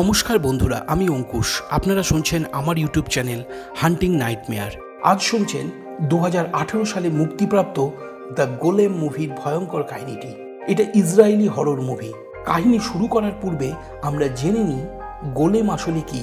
নমস্কার বন্ধুরা, আমি অঙ্কুশ। আপনারা শুনছেন আমার ইউটিউব চ্যানেল হান্টিং নাইটমেয়ার। আজ শুনছেন দুহাজার আঠারো সালে মুক্তিপ্রাপ্ত দ্য গোলেম মুভির ভয়ঙ্কর কাহিনীটি। এটা ইসরায়েলি হরর মুভি কাহিনী শুরু করার পূর্বে আমরা জেনে নিই গোলেম আসলে কি।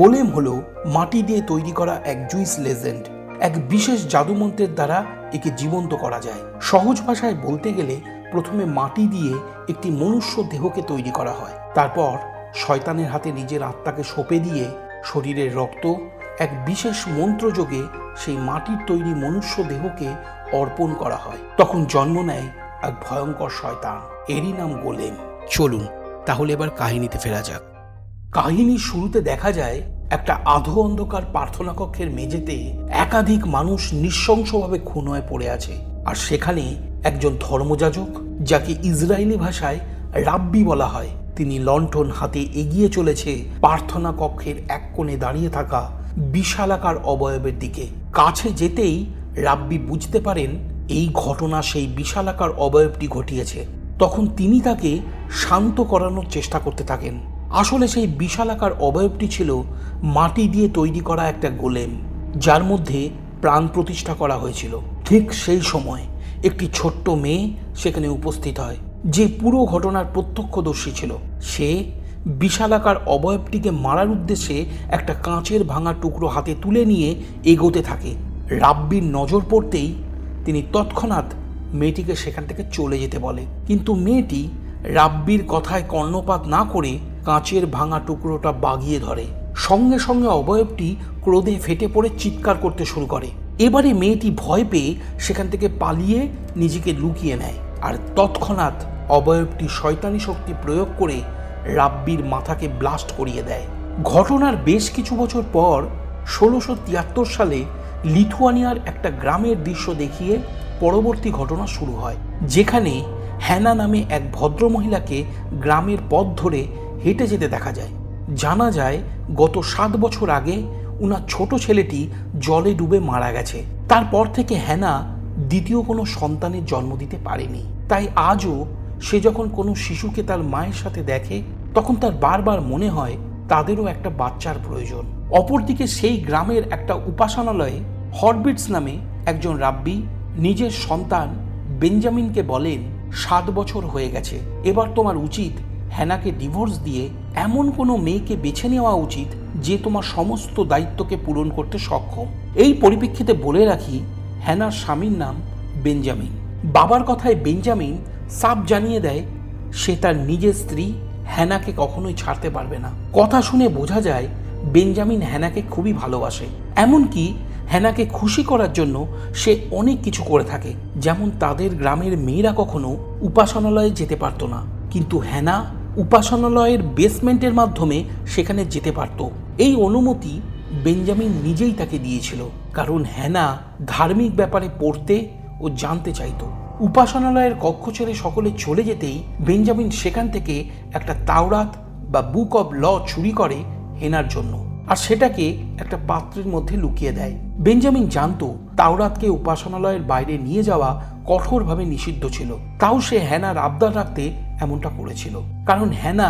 গোলেম হলো মাটি দিয়ে তৈরি করা এক জুইস লেজেন্ড। এক বিশেষ জাদুমন্ত্রের দ্বারা একে জীবন্ত করা যায়। সহজ ভাষায় বলতে গেলে প্রথমে মাটি দিয়ে একটি মনুষ্য দেহকে তৈরি করা হয়। তারপর শয়তানের হাতে নিজের আত্মাকে সঁপে দিয়ে শরীরের রক্ত এক বিশেষ মন্ত্রযোগে সেই মাটির তৈরি মনুষ্য দেহকে অর্পণ করা হয়। তখন জন্ম নেয় এক ভয়ঙ্কর শয়তান। এরই নাম গোলেম। চলুন, তাহলে এবার কাহিনীতে ফেরা যাক। কাহিনীর শুরুতে দেখা যায়, একটা আধো অন্ধকার প্রার্থনা কক্ষের মেঝেতে একাধিক মানুষ নৃশংসভাবে খুন হয়ে পড়ে আছে। আর সেখানে একজন ধর্মযাজক, যাকে ইসরায়েলি ভাষায় রাব্বি বলা হয়। তিনি লণ্ঠন হাতে এগিয়ে চলেছে প্রার্থনা কক্ষের এক কোণে দাঁড়িয়ে থাকা বিশালাকার অবয়বের দিকে। কাছে যেতেই রাব্বি বুঝতে পারেন, এই ঘটনা সেই বিশালাকার অবয়বটি ঘটিয়েছে। তখন তিনি তাকে শান্ত করানোর চেষ্টা করতে থাকেন। আসলে সেই বিশালাকার অবয়বটি ছিল মাটি দিয়ে তৈরি করা একটা গোলেম, যার মধ্যে প্রাণ প্রতিষ্ঠা করা হয়েছিল। ঠিক সেই সময় একটি ছোট্ট মেয়ে সেখানে উপস্থিত হয়। যে পুরো ঘটনার প্রত্যক্ষদর্শী ছিল। সে বিশালাকার অবয়বটিকে মারার উদ্দেশ্যে একটা কাঁচের ভাঙা টুকরো হাতে তুলে নিয়ে এগোতে থাকে। রাব্বির নজর পড়তেই তিনি তৎক্ষণাৎ মেয়েটিকে সেখান থেকে চলে যেতে বলে। কিন্তু মেয়েটি রাব্বির কথায় কর্ণপাত না করে কাঁচের ভাঙা টুকরোটা বাগিয়ে ধরে। সঙ্গে সঙ্গে অবয়বটি ক্রোধে ফেটে পড়ে চিৎকার করতে শুরু করে। এবারে মেয়েটি ভয় পেয়ে সেখান থেকে পালিয়ে নিজেকে লুকিয়ে নেয়। আর তৎক্ষণাৎ অবয়বটি শয়তানি শক্তি প্রয়োগ করে রাব্বির মাথাকে ব্লাস্ট করিয়ে দেয়। ঘটনার বেশ কিছু বছর পর ষোলোশো তিয়াত্তর সালে লিথুয়ানিয়ার একটা গ্রামের দৃশ্য দেখিয়ে পরবর্তী ঘটনা শুরু হয়, যেখানে হ্যানা নামে এক ভদ্রমহিলাকে গ্রামের পথ ধরে হেঁটে যেতে দেখা যায়। জানা যায়, গত সাত বছর আগে উনার ছোট ছেলেটি জলে ডুবে মারা গেছে। তারপর থেকে হ্যানা দ্বিতীয় কোনো সন্তানের জন্ম দিতে পারেনি। তাই আজও সে যখন কোনো শিশুকে তার মায়ের সাথে দেখে, তখন তার বারবার মনে হয় তাদেরও একটা বাচ্চার প্রয়োজন। অপরদিকে সেই গ্রামের একটা উপাসনালয়ে হরবিটস নামে একজন রাব্বি নিজের সন্তান বেঞ্জামিনকে বলেন, সাত বছর হয়ে গেছে, এবার তোমার উচিত হ্যানাকে ডিভোর্স দিয়ে এমন কোনো মেয়েকে বেছে নেওয়া উচিত যে তোমার সমস্ত দায়িত্বকে পূরণ করতে সক্ষম। এই পরিপ্রেক্ষিতে বলে রাখি হ্যানার স্বামীর নাম বেঞ্জামিন। বাবার কথায় বেঞ্জামিন সাপ জানিয়ে দেয়, সে তার নিজের স্ত্রী হ্যানাকে কখনোই ছাড়তে পারবে না। কথা শুনে বোঝা যায়, বেঞ্জামিন হ্যানাকে খুবই ভালোবাসে। এমনকি হ্যানাকে খুশি করার জন্য সে অনেক কিছু করে থাকে। যেমন তাদের গ্রামের মেয়েরা কখনো উপাসনালয়ে যেতে পারতো না। কিন্তু হ্যানা উপাসনালয়ের বেসমেন্টের মাধ্যমে সেখানে যেতে পারত। এই অনুমতি বেঞ্জামিন নিজেই তাকে দিয়েছিল, কারণ হ্যানা ধার্মিক ব্যাপারে পড়তে ও জানতে চাইতো। উপাসনালয়ের কক্ষ ছেড়ে সকলে চলে যেতেই বেঞ্জামিন সেখান থেকে একটা তাওরাত বা বুক অব ল চুরি করে হেনার জন্য, আর সেটাকে একটা পাত্রের মধ্যে লুকিয়ে দেয়। বেঞ্জামিন জানতো তাওরাতকে উপাসনালয়ের বাইরে নিয়ে যাওয়া কঠোরভাবে নিষিদ্ধ ছিল, তাও সে হ্যানার আবদার রাখতে এমনটা করেছিল, কারণ হ্যানা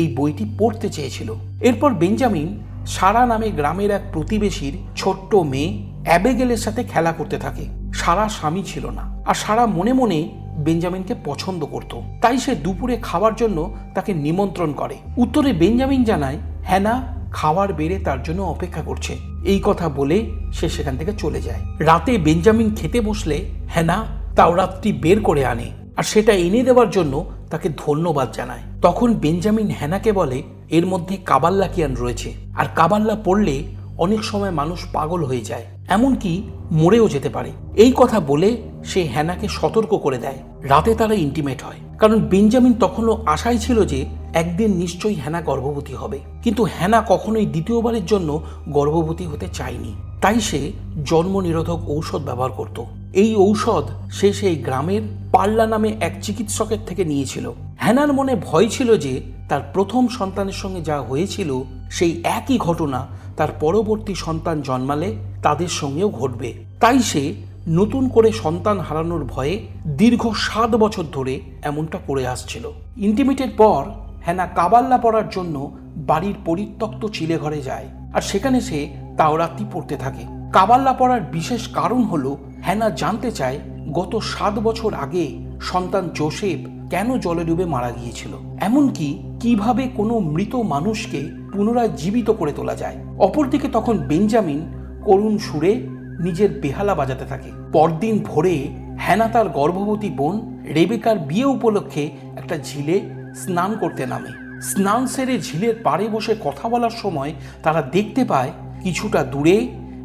এই বইটি পড়তে চেয়েছিল। এরপর বেঞ্জামিন সারা নামে গ্রামের এক প্রতিবেশীর ছোট্ট মেয়ে অ্যাবেগেলের সাথে খেলা করতে থাকে। সারা স্বামী ছিল না আর সারা মনে মনে বেঞ্জামিনকে পছন্দ করত। তাই সে দুপুরে খাওয়ার জন্য তাকে নিমন্ত্রণ করে। উত্তরে বেঞ্জামিন জানায়, হ্যানা, খাওয়ার বেড়ে তার জন্য অপেক্ষা করছে। এই কথা বলে সে সেখান থেকে চলে যায়। রাতে বেঞ্জামিন খেতে বসলে হ্যানা তাওরাতটি বের করে আনে। আর সেটা এনে দেওয়ার জন্য তাকে ধন্যবাদ জানায়। তখন বেঞ্জামিন হ্যানাকে বলে এর মধ্যে কাবাল্লা কিয়ান রয়েছে। আর কাবাল্লা পড়লে অনেক সময় মানুষ পাগল হয়ে যায়। এমনকি মরেও যেতে পারে। এই কথা বলে সে হ্যানাকে সতর্ক করে দেয়। রাতে তারা ইন্টিমেট হয়। কারণ বেঞ্জামিন তখনও আশায় ছিল যে একদিন নিশ্চয়ই হ্যানা গর্ভবতী হবে। কিন্তু হ্যানা কখনোই দ্বিতীয়বারের জন্য গর্ভবতী হতে চায়নি। তাই সে জন্ম নিরোধক ঔষধ ব্যবহার করত। এই ঔষধ সে সেই গ্রামের পাল্লা নামে এক চিকিৎসকের থেকে নিয়েছিল। হ্যানার মনে ভয় ছিল যে তার প্রথম সন্তানের সঙ্গে যা হয়েছিল, সেই একই ঘটনা তার পরবর্তী সন্তান জন্মালে তাদের সঙ্গেও ঘটবে। তাই সে নতুন করে সন্তান হারানোর ভয়ে দীর্ঘ সাত বছর ধরে এমনটা করে আসছিল। ইন্টিমেটের পর হ্যানা কাবাল্লা পড়ার জন্য বাড়ির পরিত্যক্ত চিলে ঘরে যায় আর সেখানে সে তাওরাতি পড়তে থাকে। কাবাল্লা পড়ার বিশেষ কারণ হলো হ্যানা জানতে চায় গত সাত বছর আগে সন্তান জোসেফ কেন জলে ডুবে মারা গিয়েছিল? এমনকি কীভাবে কোনো মৃত মানুষকে পুনরায় জীবিত করে তোলা যায়? অপরদিকে তখন বেঞ্জামিন করুণ সুরে নিজের বেহালা বাজাতে থাকে। পরদিন ভোরে হ্যানা তার গর্ভবতী বোন রেবেকার বিয়ে উপলক্ষে একটা ঝিলে স্নান করতে নামে। স্নান সেরে ঝিলের পাড়ে বসে কথা বলার সময় তারা দেখতে পায়, কিছুটা দূরে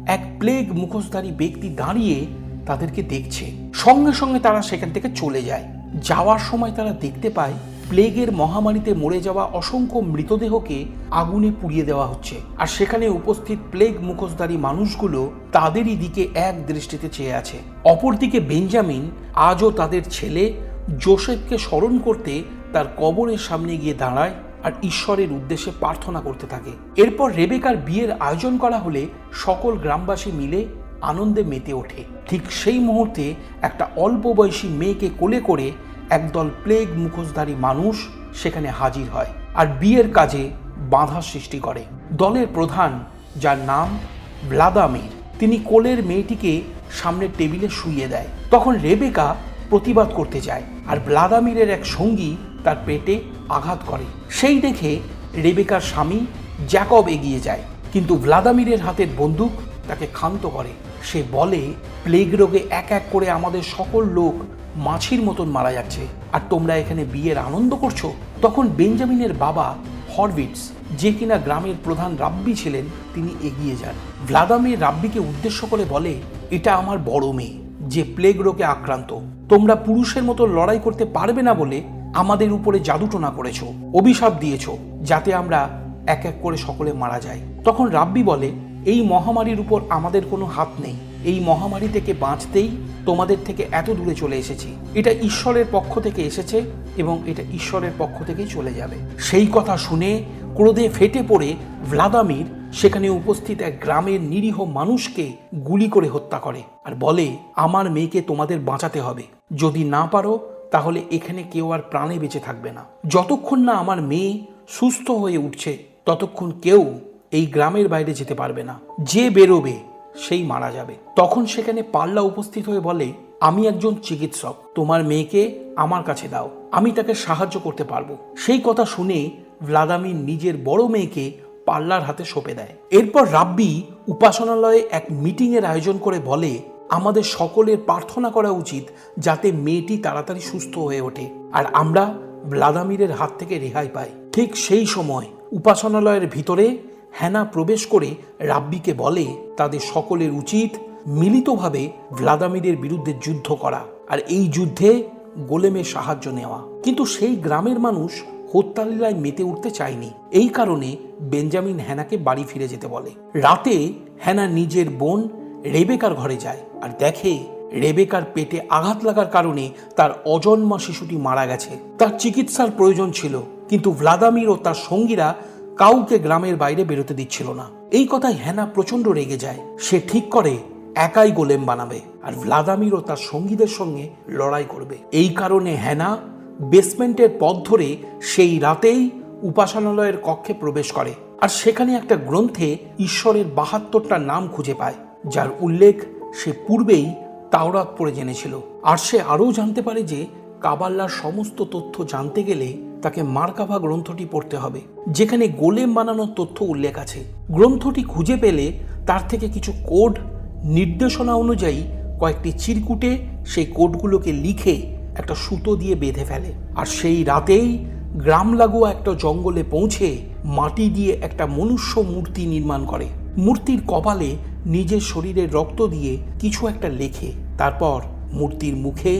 এক প্লেগ মুখোশধারী ব্যক্তি দাঁড়িয়ে তাদেরকে দেখছে। সঙ্গে সঙ্গে তারা সেখান থেকে চলে যায়। যাওয়ার সময় তারা দেখতে পায়, প্লেগের মহামারীতে মরে যাওয়া অসংখ্য মৃতদেহকে আগুনে পুড়িয়ে দেওয়া হচ্ছে। আর সেখানে উপস্থিত প্লেগ মুখোশধারী মানুষগুলো তাদেরই দিকে এক দৃষ্টিতে চেয়ে আছে। অপরদিকে বেঞ্জামিন আজও তাদের ছেলে জোসেফকে স্মরণ করতে তার কবরের সামনে গিয়ে দাঁড়ায় আর ঈশ্বরের উদ্দেশ্যে প্রার্থনা করতে থাকে। এরপর রেবেকার বিয়ের আয়োজন করা হলে সকল গ্রামবাসী মিলে আনন্দে মেতে ওঠে। ঠিক সেই মুহূর্তে একটা অল্প বয়সী মেয়েকে কোলে করে একদল প্লেগ মুখোশধারী মানুষ সেখানে হাজির হয় আর বিয়ের কাজে বাধা সৃষ্টি করে। দলের প্রধান, যার নাম ভ্লাদামির, তিনি কোলের মেয়েটিকে সামনের টেবিলে শুইয়ে দেয়। তখন রেবেকা প্রতিবাদ করতে যায় আর ভ্লাদামিরের এক সঙ্গী তার পেটে আঘাত করে। সেই দেখে রেবেকার স্বামী জ্যাকব এগিয়ে যায়। কিন্তু ভ্লাদামিরের হাতের বন্দুক তাকে ক্ষান্ত করে। সে বলে, প্লেগ রোগে এক এক করে আমাদের সকল লোক মাছির মতন মারা যাচ্ছে। আর তোমরা এখানে বিয়ের আনন্দ করছ? তখন বেঞ্জামিনের বাবা হরভিটস যে কিনা গ্রামের প্রধান রাব্বি ছিলেন, তিনি এগিয়ে যান। ভ্লাদামির রাব্বিকে উদ্দেশ্য করে বলে, এটা আমার বড় মেয়ে, যে প্লেগ রোগে আক্রান্ত। তোমরা পুরুষের মতো লড়াই করতে পারবে না বলে আমাদের উপরে জাদুটোনা করেছ, অভিশাপ দিয়েছ, যাতে আমরা এক এক করে সকলে মারা যায় তখন রাব্বি বলে এই মহামারীর উপর আমাদের কোনো হাত নেই। এই মহামারী থেকে বাঁচতেই তোমাদের থেকে এত দূরে চলে এসেছি। এটা ঈশ্বরের পক্ষ থেকে এসেছে এবং এটা ঈশ্বরের পক্ষ থেকেই চলে যাবে। সেই কথা শুনে ক্রোধে ফেটে পড়ে ভ্লাদামির সেখানে উপস্থিত এক গ্রামের নিরীহ মানুষকে গুলি করে হত্যা করে আর বলে, আমার মেয়েকে তোমাদের বাঁচাতে হবে। যদি না পারো, তাহলে এখানে কেউ আর প্রাণে বেঁচে থাকবে না। যতক্ষণ না আমার মেয়ে সুস্থ হয়ে উঠছে, ততক্ষণ কেউ এই গ্রামের বাইরে যেতে পারবে না। যে বেরোবে, সেই মারা যাবে। তখন সেখানে পাল্লা উপস্থিত হয়ে বলে, আমি একজন চিকিৎসক। তোমার মেয়েকে আমার কাছে দাও। আমি তাকে সাহায্য করতে পারব। সেই কথা শুনে ভ্লাদামির নিজের বড় মেয়েকে পাল্লার হাতে সঁপে দেয়। এরপর রাব্বি উপাসনালয়ে এক মিটিংয়ের আয়োজন করে বলে, আমাদের সকলের প্রার্থনা করা উচিত যাতে মেয়েটি তাড়াতাড়ি সুস্থ হয়ে ওঠে। আর আমরা ভ্লাদামিরের হাত থেকে রেহাই পাই। ঠিক সেই সময় উপাসনালয়ের ভিতরে হ্যানা প্রবেশ করে রাব্বিকে বলে, তাদের সকলের উচিত মিলিতভাবে ভ্লাদামিরের বিরুদ্ধে যুদ্ধ করা আর এই যুদ্ধে গোলেমের সাহায্য নেওয়া। কিন্তু সেই গ্রামের মানুষ হত্যালীলায় মেতে উঠতে চায়নি। এই কারণে বেঞ্জামিন হ্যানাকে বাড়ি ফিরে যেতে বলে। রাতে হ্যানা নিজের বোন রেবেকার ঘরে যায় আর দেখে রেবেকার পেটে আঘাত লাগার কারণে তার অজন্মা শিশুটি মারা গেছে। তার চিকিৎসার প্রয়োজন ছিল, কিন্তু ভ্লাদামির ও তার সঙ্গীরা কাউকে গ্রামের বাইরে বেরোতে দিচ্ছিল না। এই কথায় হ্যানা প্রচণ্ড রেগে যায়। সে ঠিক করে, একাই গোলেম বানাবে আর ভ্লাদামির ও তার সঙ্গীদের সঙ্গে লড়াই করবে। এই কারণে হ্যানা বেসমেন্টের পথ ধরে সেই রাতেই উপাসনালয়ের কক্ষে প্রবেশ করে আর সেখানে একটা গ্রন্থে ঈশ্বরের বাহাত্তরটা নাম খুঁজে পায়, যার উল্লেখ সে পূর্বেই তাওরাত পড়ে জেনেছিল। আর সে আরও জানতে পারে যে কাবাল্লার সমস্ত তথ্য জানতে গেলে তাকে মার্কাভা গ্রন্থটি পড়তে হবে, যেখানে গোলেম বানানোর তথ্য উল্লেখ আছে। গ্রন্থটি খুঁজে পেলে তার থেকে কিছু কোড, নির্দেশনা অনুযায়ী কয়েকটি চিরকুটে সেই কোডগুলোকে লিখে একটা সুতো দিয়ে বেঁধে ফেলে। আর সেই রাতেই গ্রাম লাগোয়া একটা জঙ্গলে পৌঁছে মাটি দিয়ে একটা মনুষ্য মূর্তি নির্মাণ করে। মূর্তির কপালে নিজের শরীরের রক্ত দিয়ে কিছু একটা লেখে। তারপর মূর্তির মুখে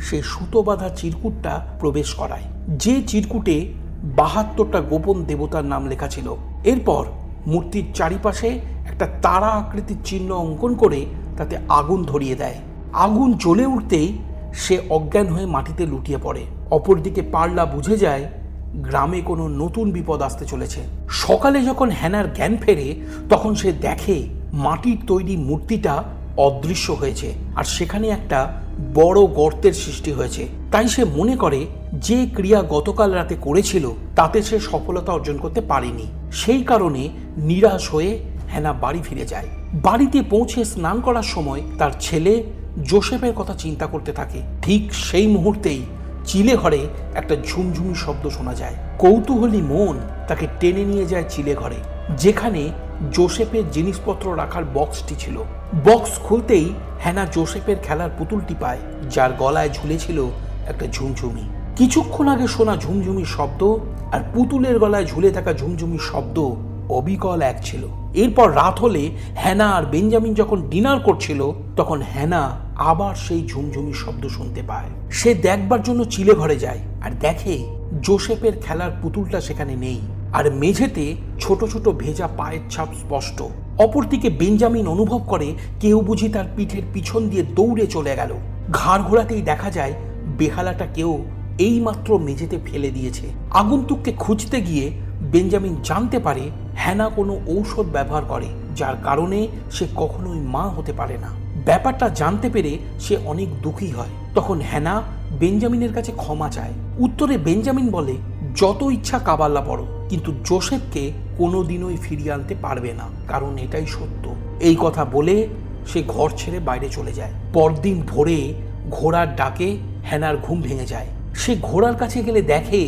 সে সুতো বাঁধা চিরকুটটা প্রবেশ করায়। যে চিরকুটে বাহাত্তরটা গোপন দেবতার নাম লেখা ছিল। এরপর মূর্তির চারিপাশে একটা তারা আকৃতির চিহ্ন অঙ্কন করে তাতে আগুন ধরিয়ে দেয়। আগুন জ্বলে উঠতেই সে অজ্ঞান হয়ে মাটিতে লুটিয়ে পড়ে। অপরদিকে পারলা বুঝে যায়, গ্রামে কোনো নতুন বিপদ আসতে চলেছে। সকালে যখন হ্যানার জ্ঞান ফেরে, তখন সে দেখে মাটির তৈরি মূর্তিটা অদৃশ্য হয়েছে। আর সেখানে একটা বড় গর্তের সৃষ্টি হয়েছে। তাই সে মনে করে যে ক্রিয়া গতকাল রাতে করেছিল, তাতে সে সফলতা অর্জন করতে পারেনি। সেই কারণে নিরাশ হয়ে হ্যানা বাড়ি ফিরে যায়। বাড়িতে পৌঁছে স্নান করার সময় তার ছেলে জোসেফের কথা চিন্তা করতে থাকে। ঠিক সেই মুহূর্তেই চিলে ঘরে একটা ঝুমঝুমি শব্দ শোনা যায়। কৌতূহলী মন তাকে টেনে নিয়ে যায় চিলে ঘরে, যেখানে জোসেফের জিনিসপত্র রাখার বক্সটি ছিল। বক্স খুলতেই হ্যানা জোসেফের খেলার পুতুলটি পায়, যার গলায় ঝুলেছিল একটা ঝুমঝুমি। কিছুক্ষণ আগে শোনা ঝুমঝুমি শব্দ আর পুতুলের গলায় ঝুলে থাকা ঝুমঝুমি শব্দ অবিকল এক ছিল। এরপর রাত হলে হ্যানা আর বেঞ্জামিন যখন ডিনার করছিল, তখন হ্যানা আবার সেই ঝুমঝুমি শব্দ শুনতে পায়। সে দেখবার জন্য চিলে ঘরে যায় আর দেখে জোসেফের খেলার পুতুলটা সেখানে নেই। আর মেঝেতে ছোট ছোট ভেজা পায়ের ছাপ স্পষ্ট। অপরদিকে বেঞ্জামিন অনুভব করে কেউ বুঝি তার পিঠের পিছন দিয়ে দৌড়ে চলে গেল। ঘাড় ঘোরাতেই দেখা যায়, বেহালাটা কেউ এইমাত্র মেঝেতে ফেলে দিয়েছে। আগন্তুককে খুঁজতে গিয়ে বেঞ্জামিন জানতে পারে হ্যানা কোনো ঔষধ ব্যবহার করে, যার কারণে সে কখনোই মা হতে পারে না। ব্যাপারটা জানতে পেরে সে অনেক দুঃখী হয়। তখন হ্যানা বেঞ্জামিনের কাছে ক্ষমা চায়। উত্তরে বেঞ্জামিন বলে যত ইচ্ছা কাবাল্লা পড়ো, কিন্তু জোসেফকে কোনোদিনই ফিরিয়ে আনতে পারবে না, কারণ এটাই সত্য। এই কথা বলে সে ঘর ছেড়ে বাইরে চলে যায়। পরদিন ভোরে ঘোড়ার ডাকে হ্যানার ঘুম ভেঙে যায়। সে ঘোড়ার কাছে গেলে দেখে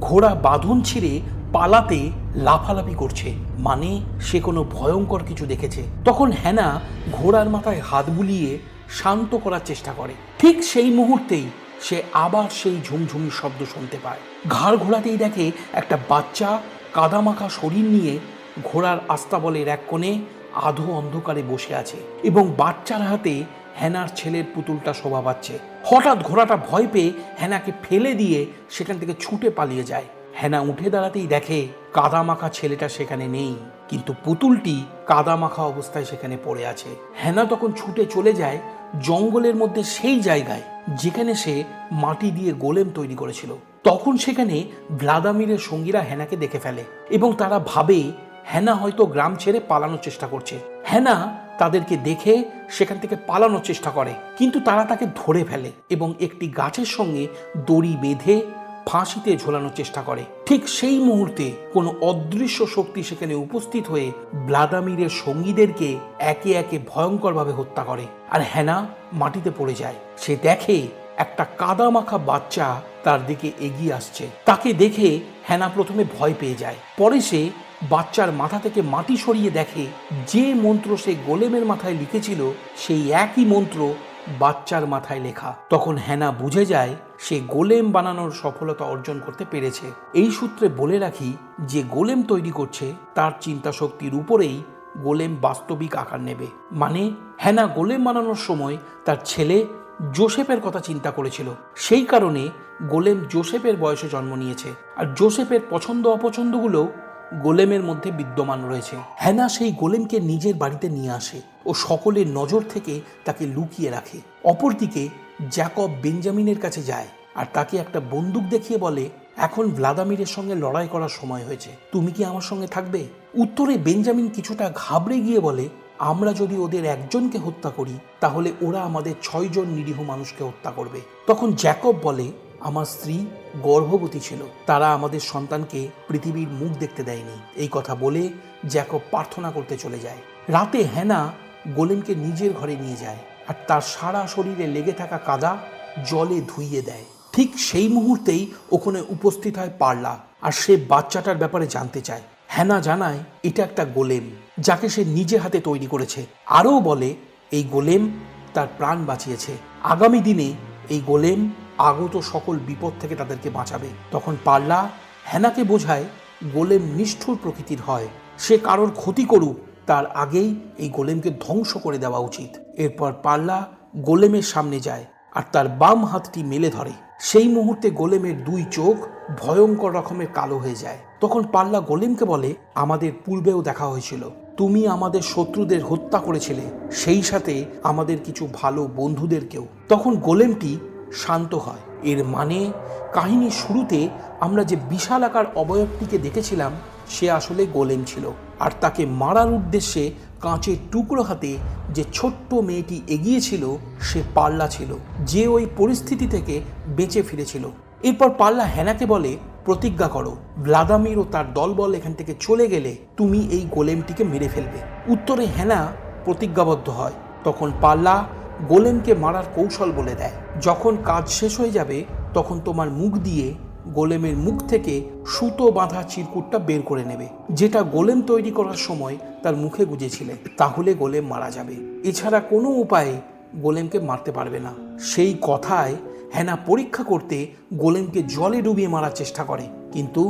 ঘোড়া বাঁধন ছিঁড়ে পালাতে লাফালাফি করছে। মানে সে কোনো ভয়ঙ্কর কিছু দেখেছে। তখন হ্যানা ঘোড়ার মাথায় হাত বুলিয়ে শান্ত করার চেষ্টা করে। ঠিক সেই মুহূর্তেই সে আবার সেই ঝুমঝুমি শব্দ শুনতে পায়। ঘাড় ঘোরাতেই দেখে একটা বাচ্চা কাদামাখা শরীর নিয়ে ঘোড়ার আস্তাবলের এক কোণে আধো অন্ধকারে বসে আছে এবং বাচ্চার হাতে হ্যানার ছেলের পুতুলটা শোভা পাচ্ছে। হঠাৎ ঘোড়াটা ভয় পেয়ে হ্যানাকে ফেলে দিয়ে সেখান থেকে ছুটে পালিয়ে যায়। হ্যানা উঠে দাঁড়াতেই দেখে কাদামাখা ছেলেটা সেখানে নেই, কিন্তু পুতুলটি কাদামাখা অবস্থায় সেখানে পড়ে আছে। হ্যানা তখন ছুটে চলে যায় জঙ্গলের মধ্যে সেই জায়গায়। যেখানে সে মাটি দিয়ে গোলেম তৈরি করেছিল। তখন সেখানে ভ্লাদামিরের সঙ্গীরা হেনাকে দেখে ফেলে এবং তারা ভাবে হেনা হয়তো গ্রাম ছেড়ে পালানোর চেষ্টা করছে। হেনা তাদেরকে দেখে সেখান থেকে পালানোর চেষ্টা করে, কিন্তু তারা তাকে ধরে ফেলে এবং একটি গাছের সঙ্গে দড়ি বেঁধে ফাঁসিতে ঝোলানোর চেষ্টা করে। ঠিক সেই মুহূর্তে কোনো অদৃশ্য শক্তি সেখানে উপস্থিত হয়ে ভ্লাদামিরের সঙ্গীদেরকে একে একে ভয়ঙ্করভাবে হত্যা করে আর হ্যানা মাটিতে পড়ে যায়। সে দেখে একটা কাদা মাখা বাচ্চা তার দিকে এগিয়ে আসছে। তাকে দেখে হ্যানা প্রথমে ভয় পেয়ে যায়। পরে সে বাচ্চার মাথা থেকে মাটি সরিয়ে দেখে যে মন্ত্র সে গোলেমের মাথায় লিখেছিল, সেই একই মন্ত্র বাচ্চার মাথায় লেখা। তখন হ্যানা বুঝে যায় সে গোলেম বানানোর সফলতা অর্জন করতে পেরেছে। এই সূত্রে বলে রাখি, যে গোলেম তৈরি করছে, তার চিন্তা শক্তির উপরেই গোলেম বাস্তবিক আকার নেবে। মানে হ্যানা গোলেম বানানোর সময় তার ছেলে জোসেফের কথা চিন্তা করেছিল। সেই কারণে গোলেম জোসেফের বয়সে জন্ম নিয়েছে। আর জোসেফের পছন্দ অপছন্দগুলো গোলেমের মধ্যে বিদ্যমান রয়েছে। হ্যানা সেই গোলেমকে নিজের বাড়িতে নিয়ে আসে ও সকলের নজর থেকে তাকে লুকিয়ে রাখে। অপরদিকে জ্যাকব বেঞ্জামিনের কাছে যায় আর তাকে একটা বন্দুক দেখিয়ে বলে, এখন ভ্লাদামিরের সঙ্গে লড়াই করার সময় হয়েছে। তুমি কি আমার সঙ্গে থাকবে? উত্তরে বেঞ্জামিন কিছুটা ঘাবড়ে গিয়ে বলে, আমরা যদি ওদের একজনকে হত্যা করি, তাহলে ওরা আমাদের ছয়জন নিরীহ মানুষকে হত্যা করবে। তখন জ্যাকব বলে আমার স্ত্রী গর্ভবতী ছিল। তারা আমাদের সন্তানকে পৃথিবীর মুখ দেখতে দেয়নি। এই কথা বলে জ্যাকব প্রার্থনা করতে চলে যায়। রাতে হ্যানা গোলেমকে নিজের ঘরে নিয়ে যায় আর তার সারা শরীরে লেগে থাকা কাদা জলে ধুইয়ে দেয়। ঠিক সেই মুহূর্তেই ওখানে উপস্থিত হয় পারলা আর সে বাচ্চাটার ব্যাপারে জানতে চায়। হ্যানা জানায়, এটা একটা গোলেম যাকে সে নিজে হাতে তৈরি করেছে। আরও বলে, এই গোলেম তার প্রাণ বাঁচিয়েছে। আগামী দিনে এই গোলেম আগত সকল বিপদ থেকে তাদেরকে বাঁচাবে। তখন পাল্লা হ্যানাকে বোঝায়, গোলেম নিষ্ঠুর প্রকৃতির হয়। সে কারোর ক্ষতি করুক, তার আগেই এই গোলেমকে ধ্বংস করে দেওয়া উচিত। এরপর পাল্লা গোলেমের সামনে যায় আর তার বাম হাতটি মেলে ধরে। সেই মুহূর্তে গোলেমের দুই চোখ ভয়ঙ্কর রকমের কালো হয়ে যায়। তখন পাল্লা গোলেমকে বলে, আমাদের পূর্বেও দেখা হয়েছিল। তুমি আমাদের শত্রুদের হত্যা করেছিলে। সেই সাথে আমাদের কিছু ভালো বন্ধুদেরকেও। তখন গোলেমটি শান্ত হয়। এর মানে কাহিনীর শুরুতে আমরা যে বিশাল আকার অবয়বটিকে দেখেছিলাম, সে আসলে গোলেম ছিল। আর তাকে মারার উদ্দেশ্যে কাঁচের টুকরো হাতে যে ছোট্ট মেয়েটি এগিয়েছিল, সে পাল্লা ছিল, যে ওই পরিস্থিতি থেকে বেঁচে ফিরেছিল। এরপর পাল্লা হ্যানাকে বলে, প্রতিজ্ঞা করো, ভ্লাদামির ও তার দলবল এখান থেকে চলে গেলে তুমি এই গোলেমটিকে মেরে ফেলবে। উত্তরে হ্যানা প্রতিজ্ঞাবদ্ধ হয়। তখন পাল্লা গোলেমকে মারার কৌশল বলে দেয়। যখন কাজ শেষ হয়ে যাবে, তখন তোমার মুখ দিয়ে গোলেমের মুখ থেকে সুতো বাঁধা চিরকুটটা বের করে নেবে, যেটা গোলেম তৈরি করার সময় তার মুখে গুজেছিলে। তাহলে গোলেম মারা যাবে। এছাড়া কোনো উপায়ে গোলেমকে মারতে পারবে না। সেই কথায় হ্যানা পরীক্ষা করতে গোলেমকে জলে ডুবিয়ে মারার চেষ্টা করে, কিন্তু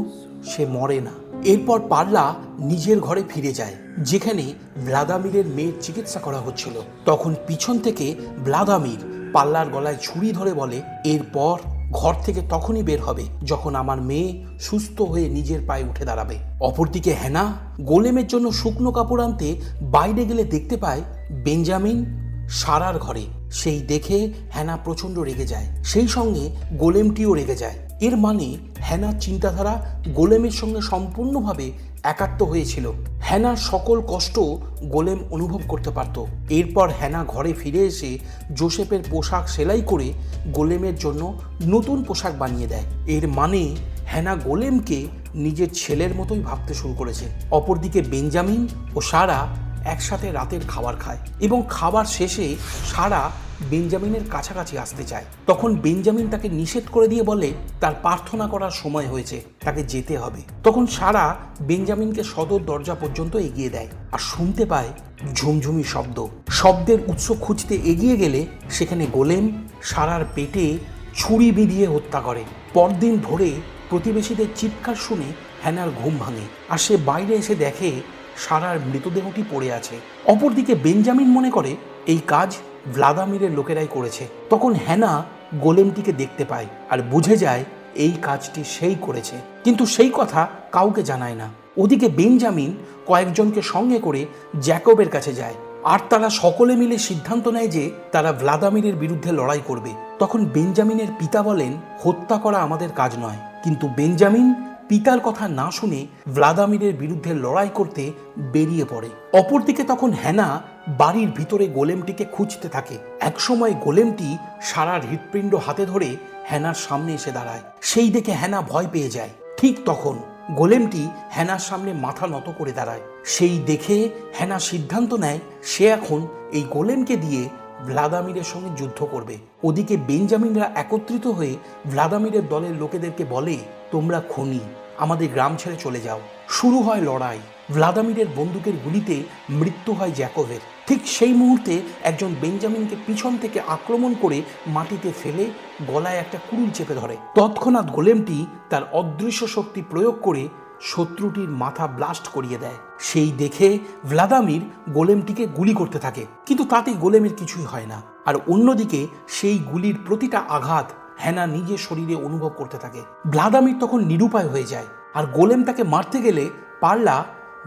সে মরে না। এরপর পাল্লা নিজের ঘরে ফিরে যায়, যেখানে ভ্লাদামিরের মেয়ের চিকিৎসা করা হচ্ছিল। তখন পিছন থেকে ভ্লাদামির পাল্লার গলায় ছুরি ধরে বলে, এরপর ঘর থেকে তখনই বের হবে যখন আমার মেয়ে সুস্থ হয়ে নিজের পায়ে উঠে দাঁড়াবে। অপরদিকে হেনা গোলেমের জন্য শুকনো কাপড় আনতে বাইরে গেলে দেখতে পায় বেঞ্জামিন সারার ঘরে। সেই দেখে হ্যানা প্রচণ্ড রেগে যায়। সেই সঙ্গে গোলেমটিও রেগে যায়। এর মানে হ্যানার চিন্তাধারা গোলেমের সঙ্গে সম্পূর্ণভাবে একাত্ম হয়েছিল। হ্যানার সকল কষ্ট গোলেম অনুভব করতে পারত। এরপর হ্যানা ঘরে ফিরে এসে জোসেফের পোশাক সেলাই করে গোলেমের জন্য নতুন পোশাক বানিয়ে দেয়। এর মানে হ্যানা গোলেমকে নিজের ছেলের মতোই ভাবতে শুরু করেছে। অপরদিকে বেঞ্জামিন ও সারা একসাথে রাতের খাবার খায় এবং খাবার শেষে সারা বেঞ্জামিনের কাছাকাছি আসতে চায়। তখন বেঞ্জামিন তাকে নিষেধ করে দিয়ে বলে, তার প্রার্থনা করার সময় হয়েছে, তাকে যেতে হবে। তখন সারা বেঞ্জামিনকে সদর দরজা পর্যন্ত এগিয়ে দেয় আর শুনতে পায় ঝুমঝুমি শব্দ। শব্দের উৎস খুঁজতে এগিয়ে গেলে সেখানে গোলেম সারার পেটে ছুরি বিধিয়ে হত্যা করে। পরদিন ভোরে প্রতিবেশীদের চিৎকার শুনে হ্যানার ঘুম ভাঙে আর সে বাইরে এসে দেখে সারার মৃতদেহটি পড়ে আছে। অপরদিকে বেঞ্জামিন মনে করে, এই কাজ ভ্লাদামিরের লোকেরাই করেছে। তখন হ্যানা গোলেমটিকে দেখতে পায় আর বুঝে যায়, এই কাজটি সেই করেছে। কিন্তু সেই কথা কাউকে জানায় না। ওদিকে বেঞ্জামিন কয়েকজনকে সঙ্গে করে জ্যাকবের কাছে যায়। আর তারা সকলে মিলে সিদ্ধান্ত নেয় যে, তারা ভ্লাদামিরের বিরুদ্ধে লড়াই করবে। তখন বেঞ্জামিনের পিতা বলেন, হত্যা করা আমাদের কাজ নয়। কিন্তু বেঞ্জামিন পিতার কথা না শুনে ভ্লাদামিরের বিরুদ্ধে লড়াই করতে বেরিয়ে পড়ে। অপরদিকে তখন হ্যানা বাড়ির ভিতরে গোলেমটিকে খুঁজতে থাকে। একসময় গোলেমটি সারা হৃৎপিণ্ড হাতে ধরে হ্যানার সামনে এসে দাঁড়ায়। সেই দেখে হ্যানা ভয় পেয়ে যায়। ঠিক তখন গোলেমটি হ্যানার সামনে মাথা নত করে দাঁড়ায়। সেই দেখে হ্যানা সিদ্ধান্ত নেয়, সে এখন এই গোলেমকে দিয়ে ভ্লাদামিরের সঙ্গে যুদ্ধ করবে। ওদিকে বেঞ্জামিনরা একত্রিত হয়ে ভ্লাদামিরের দলের লোকেদেরকে বলে, তোমরা খনি, আমাদের গ্রাম ছেড়ে চলে যাও। শুরু হয় লড়াই। ভ্লাদামিরের বন্দুকের গুলিতে মৃত্যু হয় জ্যাকোভের। ঠিক সেই মুহূর্তে একজন বেঞ্জামিনকে পিছন থেকে আক্রমণ করে মাটিতে ফেলে গলায় একটা কুড়ুল চেপে ধরে। তৎক্ষণাৎ গোলেমটি তার অদৃশ্য শক্তি প্রয়োগ করে শত্রুটির মাথা ব্লাস্ট করিয়ে দেয়। সেই দেখে ভ্লাদামির গোলেমটিকে গুলি করতে থাকে, কিন্তু তাতে গোলেমের কিছুই হয় না। আর অন্যদিকে সেই গুলির প্রতিটা আঘাত হ্যানা নিজের শরীরে অনুভব করতে থাকে। ভ্লাদামির তখন নিরুপায় হয়ে যায়, আর গোলেম তাকে মারতে গেলে পারলা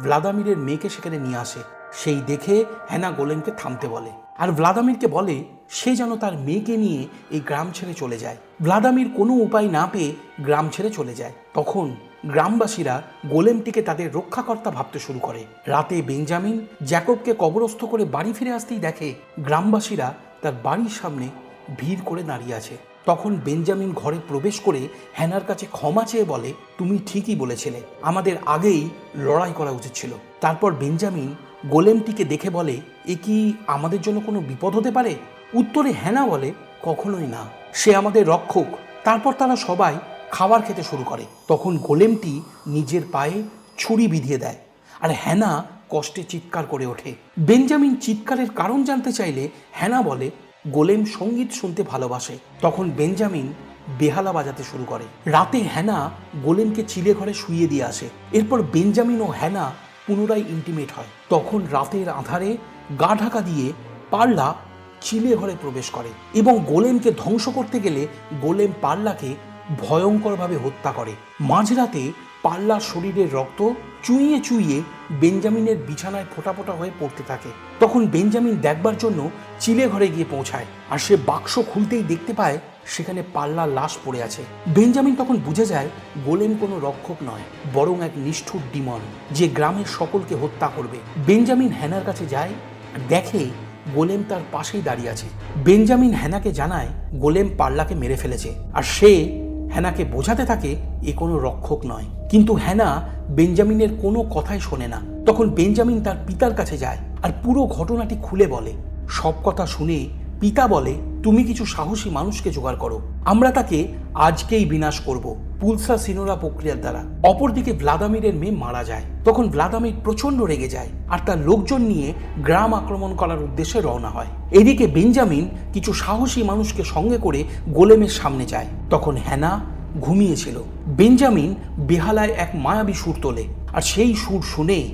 ভ্লাদামিরের মেয়েকে সেখানে নিয়ে আসে। সেই দেখে হ্যানা গোলেমকে থামতে বলে, আর ভ্লাদামিরকে বলে, সে যেন তার মেয়েকে নিয়ে এই গ্রাম ছেড়ে চলে যায়। ভ্লাদামির কোনো উপায় না পেয়ে গ্রাম ছেড়ে চলে যায়। তখন গ্রামবাসীরা গোলেমটিকে তাদের রক্ষাকর্তা ভাবতে শুরু করে। রাতে বেঞ্জামিন জ্যাকবকে কবরস্থ করে বাড়ি ফিরে আসতেই দেখে গ্রামবাসীরা তার বাড়ির সামনে ভিড় করে দাঁড়িয়ে আছে। তখন বেঞ্জামিন ঘরে প্রবেশ করে হ্যানার কাছে ক্ষমা চেয়ে বলে, তুমি ঠিকই বলেছিলে, আমাদের আগেই লড়াই করা উচিত ছিল। তারপর বেঞ্জামিন গোলেমটিকে দেখে বলে, এ কি আমাদের জন্য কোনো বিপদ হতে পারে? উত্তরে হ্যানা বলে, কখনোই না। সে আমাদের রক্ষক। তারপর তারা সবাই খাবার খেতে শুরু করে। তখন গোলেমটি নিজের পায়ে ছুরি বিধিয়ে দেয় আর হ্যানা কষ্টে চিৎকার করে ওঠে। বেঞ্জামিন চিৎকারের কারণ জানতে চাইলে হ্যানা বলে, গোলেম সংগীত শুনতে ভালোবাসে। তখন বেঞ্জামিন বেহালা বাজাতে শুরু করে। রাতে হ্যানা গোলেমকে চিলে ঘরে শুইয়ে দিয়ে আসে। এরপর বেঞ্জামিন ও হ্যানা পুনরায় ইন্টিমেট হয়। তখন রাতের আধারে গা ঢাকা দিয়ে পার্লা চিলে ঘরে প্রবেশ করে এবং গোলেমকে ধ্বংস করতে গেলে গোলেম পার্লাকে ভয়ঙ্করভাবে হত্যা করে। মাঝরাতে পাল্লার শরীরের রক্ত চুইয়ে চুইয়ে বেঞ্জামিনের বিছানায় ফোটা ফোটা হয়ে পড়তে থাকে। তখন বেঞ্জামিন দেখবার জন্য চিলে ঘরে গিয়ে পৌঁছায় আর সে বাক্স খুলতেই দেখতে পায় সেখানে পাল্লা লাশ পড়ে আছে। বেঞ্জামিন তখন বুঝে যায় গোলেম কোনো রক্ষক নয়, বরং এক নিষ্ঠুর ডিমন যে গ্রামের সকলকে হত্যা করবে। বেঞ্জামিন হ্যানার কাছে যায়, দেখে গোলেম তার পাশেই দাঁড়িয়ে আছে। বেঞ্জামিন হ্যানাকে জানায়, গোলেম পাল্লাকে মেরে ফেলেছে। আর সে হ্যানাকে বোঝাতে থাকে, এ কোনো রক্ষক নয়। কিন্তু হ্যানা বেঞ্জামিনের কোনো কথাই শোনে না। তখন বেঞ্জামিন তার পিতার কাছে যায় আর পুরো ঘটনাটি খুলে বলে। সব কথা শুনে পিতা বলে, তুমি কিছু সাহসী মানুষকে জোগাড় করো। আমরা তাকে আজকেই বিনাশ করব। পুলসা সিনোরা প্রক্রিয়ার দ্বারা। অপরদিকে ভ্লাদামিরের মেয়ে মারা যায়। তখন ভ্লাদামির প্রচণ্ড রেগে যায় আর তার লোকজন নিয়ে গ্রাম আক্রমণ করার উদ্দেশ্যে রওনা হয়। এদিকে বেঞ্জামিন কিছু সাহসী মানুষকে সঙ্গে করে গোলেমের সামনে যায়। তখন হ্যানা ঘুমিয়েছিল। বেঞ্জামিন বেহালায় এক মায়াবী সুর তোলে আর সেই সুর শুনে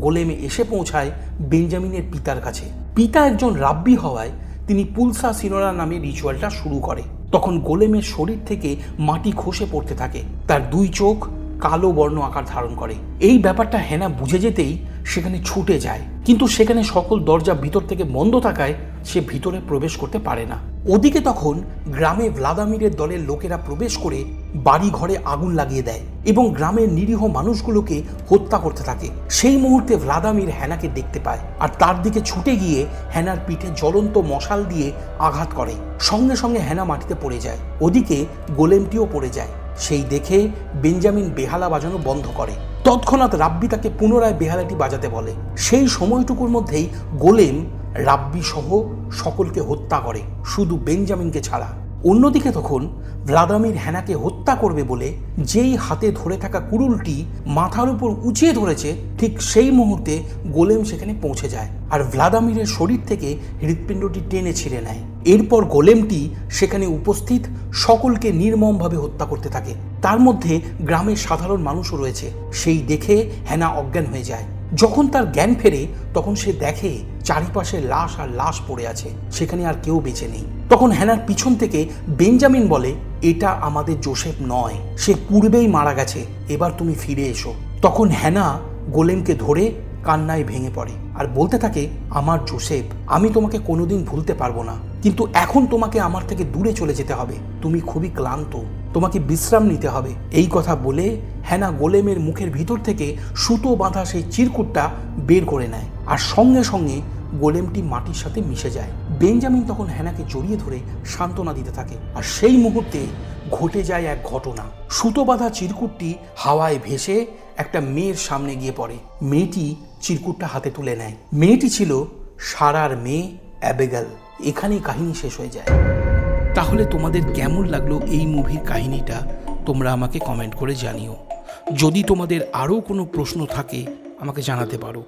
গোলেমে এসে পৌঁছায় বেঞ্জামিনের পিতার কাছে। পিতা একজন রাব্বি হওয়ায় তিনি পুলসা সিনোরা নামে রিচুয়ালটা শুরু করে। তখন গোলেমের শরীর থেকে মাটি খসে পড়তে থাকে। তার দুই চোখ কালো বর্ণ আকার ধারণ করে। এই ব্যাপারটা হেনা বুঝে যেতেই সেখানে ছুটে যায়। কিন্তু সেখানে সকল দরজা ভিতর থেকে বন্ধ থাকায় সে ভিতরে প্রবেশ করতে পারে না। ওদিকে তখন গ্রামে ভ্লাদামিরের দলের লোকেরা প্রবেশ করে বাড়ি ঘরে আগুন লাগিয়ে দেয় এবং গ্রামের নিরীহ মানুষগুলোকে হত্যা করতে থাকে। সেই মুহূর্তে ভ্লাদামির হ্যানাকে দেখতে পায় আর তার দিকে ছুটে গিয়ে হ্যানার পিঠে জ্বলন্ত মশাল দিয়ে আঘাত করে। সঙ্গে সঙ্গে হ্যানা মাটিতে পড়ে যায়, ওদিকে গোলেমটিও পড়ে যায়। সেই দেখে বেঞ্জামিন বেহালা বাজানো বন্ধ করে। তৎক্ষণাৎ রাব্বি তাকে পুনরায় বেহালাটি বাজাতে বলে। সেই সময়টুকুর মধ্যেই গোলেম, রাব্বি সহ সকলকে হত্যা করে, শুধু বেঞ্জামিনকে ছাড়া। অন্যদিকে তখন ভ্লাদামির হ্যানাকে হত্যা করবে বলে যেই হাতে ধরে থাকা কুড়ুলটি মাথার উপর উঁচিয়ে ধরেছে, ঠিক সেই মুহূর্তে গোলেম সেখানে পৌঁছে যায় আর ভ্লাদামিরের শরীর থেকে হৃৎপিণ্ডটি টেনে ছিঁড়ে নেয়। এরপর গোলেমটি সেখানে উপস্থিত সকলকে নির্মমভাবে হত্যা করতে থাকে। তার মধ্যে গ্রামের সাধারণ মানুষও রয়েছে। সেই দেখে হ্যানা অজ্ঞান হয়ে যায়। যখন তার জ্ঞান ফেরে, তখন সে দেখে চারিপাশে লাশ আর লাশ পড়ে আছে, সেখানে আর কেউ বেঁচে নেই। তখন হ্যানার পিছন থেকে বেঞ্জামিন বলে, এটা আমাদের জোসেফ নয়, সে পূর্বেই মারা গেছে, এবার তুমি ফিরে এসো। তখন হ্যানা গোলেমকে ধরে কান্নায় ভেঙে পড়ে, আর বলতে থাকে, আমার জোসেফ, আমি তোমাকে কোনোদিন ভুলতে পারব না। কিন্তু এখন তোমাকে আমার থেকে দূরে চলে যেতে হবে। তুমি খুবই ক্লান্ত। তোমাকে বিশ্রাম নিতে হবে। এই কথা বলে হ্যানা গোলেমের মুখের ভিতর থেকে সুতো বাঁধা সেই চিরকুটটা বের করে নেয়। আর সঙ্গে সঙ্গে গোলেমটি মাটির সাথে মিশে যায়। বেঞ্জামিন তখন হ্যানাকে জড়িয়ে ধরে সান্ত্বনা দিতে থাকে। আর সেই মুহূর্তে ঘটে যায় এক ঘটনা। সুতো বাঁধা চিরকুটটি হাওয়ায় ভেসে একটা মেয়ের সামনে গিয়ে পড়ে। মেয়েটি চিরকুটটা হাতে তুলে নেয়। মেয়েটি ছিল সারার মেয়ে অ্যাবেগাল। এখানেই কাহিনী শেষ হয়ে যায়। তাহলে তোমাদের কেমন লাগল এই মুভির কাহিনীটা? তোমরা আমাকে কমেন্ট করে জানিও। যদি তোমাদের আরও কোনো প্রশ্ন থাকে, আমাকে জানাতে পারো।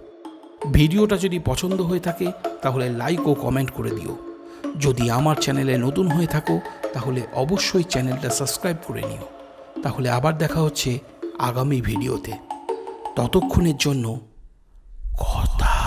ভিডিওটা যদি পছন্দ হয়ে থাকে, তাহলে লাইক ও কমেন্ট করে দিও। যদি আমার চ্যানেলে নতুন হয়ে থাকো, তাহলে অবশ্যই চ্যানেলটা সাবস্ক্রাইব করে নিও। তাহলে আবার দেখা হচ্ছে আগামী ভিডিওতে। ততক্ষণের জন্য, কথা।